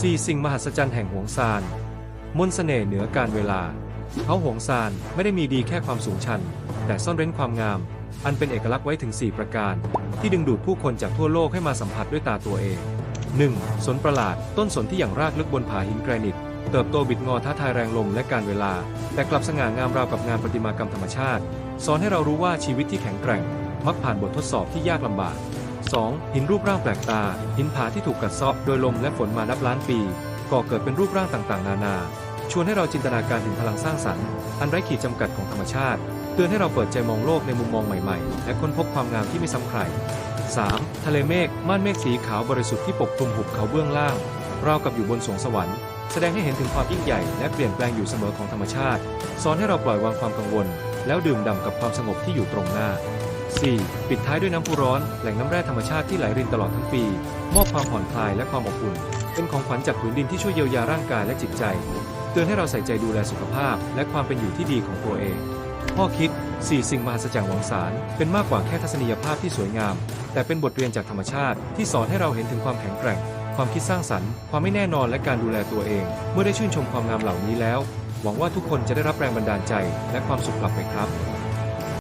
สี่สิ่งมหัศจรรย์แห่งหวงซานมนต์เสน่ห์เหนือการเวลา เขาหวงซานไม่ได้มีดีแค่ความสูงชัน แต่ซ่อนเร้นความงาม อันเป็นเอกลักษณ์ไว้ถึง 4 ประการ ที่ดึงดูดผู้คนจากทั่วโลกให้มาสัมผัสด้วยตาตัวเอง 1. สนประหลาด ต้นสนที่อย่างรากลึกบนผาหินแกรนิต เติบโตบิดงอท้าทายแรงลมและการเวลา แต่กลับสง่างามราวกับงานประติมากรรมธรรมชาติ สอนให้เรารู้ว่าชีวิตที่แข็งแกร่ง มักผ่านบททดสอบที่ยากลำบาก 2. หินรูปร่างแปลกตา หินผาที่ถูกกัดเซาะโดยลมและฝนมานับล้านปีก่อเกิดเป็นรูปร่างต่างๆ นานา ชวนให้เราจินตนาการถึงพลังสร้างสรรค์ อันไร้ขีดจำกัดของธรรมชาติ เตือนให้เราเปิดใจมองโลกในมุมมองใหม่ๆ และค้นพบความงามที่ไม่ซ้ำใคร 3. ทะเลเมฆม่านเมฆสีขาวบริสุทธิ์ที่ปกคลุมหุบเขาเบื้องล่างราวกับอยู่บนสวงสวรรค์ แสดงให้เห็นถึงความยิ่งใหญ่และเปลี่ยนแปลงอยู่เสมอของธรรมชาติ สอนให้เราปล่อยวางความกังวล แล้วดื่มด่ำกับความสงบที่อยู่ตรงหน้า 4. ปิดท้ายด้วยน้ำพุร้อน แหล่งน้ำแร่ธรรมชาติที่ไหลรินตลอดทั้งปี มอบความผ่อนคลายและความอบอุ่น เป็นของขวัญจากผืนดินที่ช่วยเยียวยาร่างกายและจิตใจ เตือนให้เราใส่ใจดูแลสุขภาพ และความเป็นอยู่ที่ดีของตัวเอง ข้อคิด 4 สิ่งมหัศจรรย์หวังสาร เป็นมากกว่าแค่ทัศนียภาพที่สวยงาม แต่เป็นบทเรียนจากธรรมชาติ ที่สอนให้เราเห็นถึงความแข็งแกร่ง ความคิดสร้างสรรค์ ความไม่แน่นอนและการดูแลตัวเอง เมื่อได้ชื่นชมความงามเหล่านี้แล้ว หวังว่าทุกคนจะได้รับแรงบันดาลใจ และความสุขกลับไปครับ